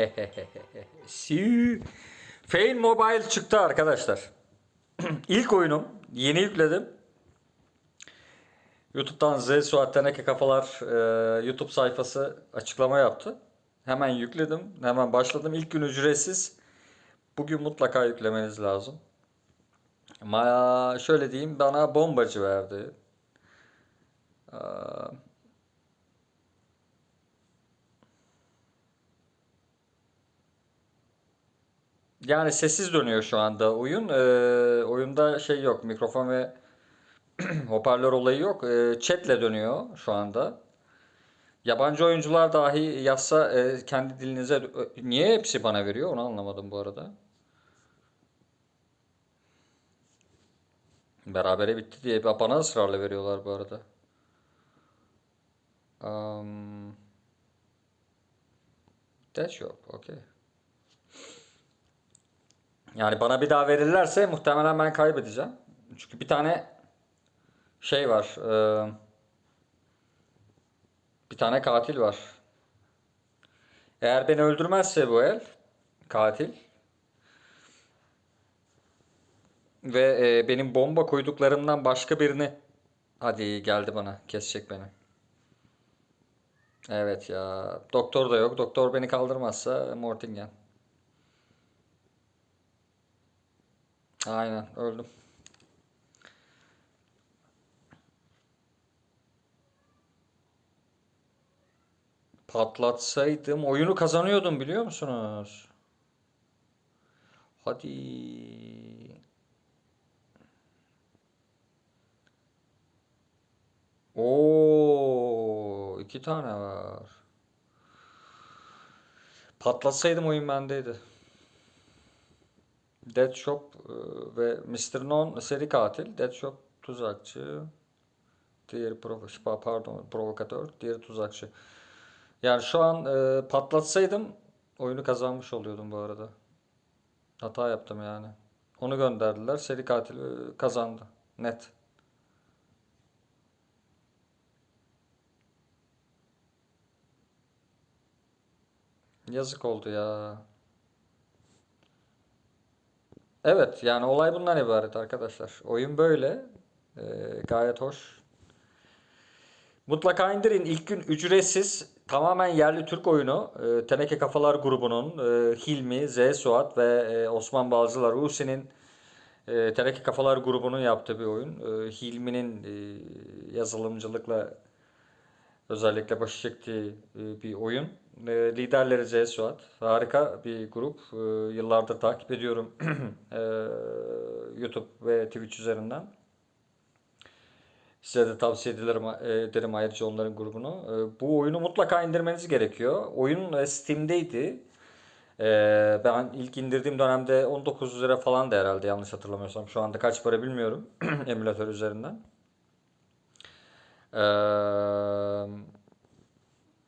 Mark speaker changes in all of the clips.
Speaker 1: Fail Mobile çıktı arkadaşlar. İlk oyunum. Yeni yükledim. YouTube'dan Z Suat Teneke Kafalar e, YouTube sayfası açıklama yaptı. Hemen yükledim. Hemen başladım. İlk gün ücretsiz. Bugün mutlaka yüklemeniz lazım. Ama şöyle diyeyim bana bombacı verdi. Ee, Yani sessiz dönüyor şu anda oyun. Ee, oyunda şey yok. Mikrofon ve hoparlör olayı yok. Ee, chatle dönüyor şu anda. Yabancı oyuncular dahi yazsa e, kendi dilinize niye hepsi bana veriyor onu anlamadım bu arada. Berabere bitti diye bana ısrarla veriyorlar bu arada. Um, that's yok. Okay. Yani bana bir daha verirlerse muhtemelen ben kaybedeceğim. Çünkü bir tane şey var. e, bir tane katil var. Eğer beni öldürmezse bu el katil ve e, benim bomba koyduklarımdan başka birini hadi geldi bana kesecek beni. Evet ya. Doktor da yok. Doktor beni kaldırmazsa Mortingen. Aynen öldüm. Patlatsaydım oyunu kazanıyordum biliyor musunuz? Hadi. Oo, iki tane var. Patlatsaydım oyun bendeydi. Dead Shop e, ve Mr. Non seri katil. Dead Shop tuzakçı. Diğeri provo pa- pardon provokatör. Diğeri tuzakçı. Yani şu an e, patlatsaydım oyunu kazanmış oluyordum bu arada. Hata yaptım yani. Onu gönderdiler. Seri katil e, kazandı. Net. Yazık oldu ya. Evet yani olay bundan ibaret arkadaşlar. Oyun böyle. Ee, gayet hoş. Mutlaka indirin. İlk gün ücretsiz. Tamamen yerli Türk oyunu. Ee, Teneke Kafalar grubunun e, Hilmi, Z Suat ve e, Osman Balcılar Usi'nin e, Teneke Kafalar grubunun yaptığı bir oyun. E, Hilmi'nin e, yazılımcılıkla özellikle başı çektiği e, bir oyun. E, liderleri Z Suat. Harika bir grup. E, yıllardır takip ediyorum YouTube ve Twitch üzerinden. Size de tavsiye ederim, ederim ayrıca onların grubunu. Bu oyunu mutlaka indirmeniz gerekiyor. Oyun Steam'deydi. Ben ilk indirdiğim dönemde 19 lira falan da herhalde yanlış hatırlamıyorsam. Şu anda kaç para bilmiyorum emülatör üzerinden. Eee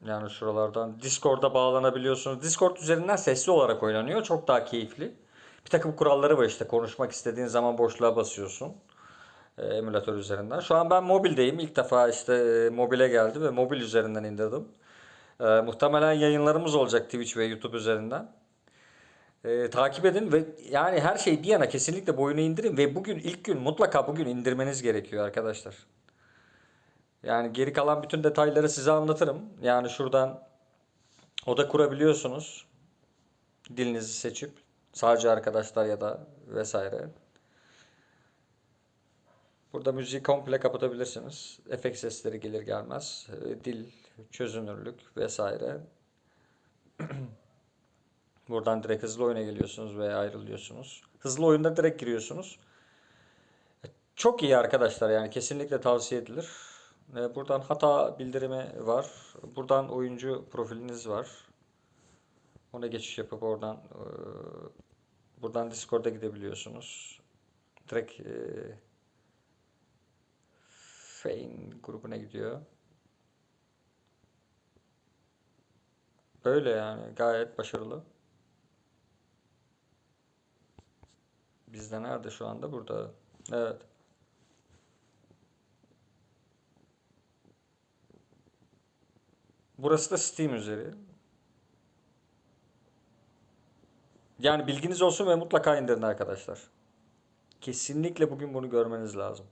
Speaker 1: yani şuralardan Discord'a bağlanabiliyorsunuz. Discord üzerinden sesli olarak oynanıyor. Çok daha keyifli. Bir takım kuralları var işte. Konuşmak istediğin zaman boşluğa basıyorsun. E, emülatör üzerinden. Şu an ben mobildeyim. İlk defa işte e, mobile geldi ve mobil üzerinden indirdim. E, muhtemelen yayınlarımız olacak Twitch ve YouTube üzerinden. E, takip edin ve yani her şey bir yana kesinlikle bu oyunu indirin ve bugün ilk gün mutlaka bugün indirmeniz gerekiyor arkadaşlar. Yani geri kalan bütün detayları size anlatırım. Yani şuradan oda kurabiliyorsunuz. Dilinizi seçip sadece arkadaşlar ya da vesaire. Burada müziği komple kapatabilirsiniz. Efekt sesleri gelir gelmez. Dil, çözünürlük vesaire. Buradan direkt hızlı oyuna geliyorsunuz veya ayrılıyorsunuz. Hızlı oyunda direkt giriyorsunuz. Çok iyi arkadaşlar yani kesinlikle tavsiye edilir. E, Buradan hata bildirimi var. Buradan oyuncu profiliniz var. Ona geçiş yapıp oradan e, buradan Discord'a gidebiliyorsunuz. Direkt e, Fein grubuna gidiyor. Böyle yani gayet başarılı. Bizde nerede şu anda? Burada. Evet. Burası da Steam üzeri. Yani bilginiz olsun ve mutlaka indirin arkadaşlar. Kesinlikle bugün bunu görmeniz lazım.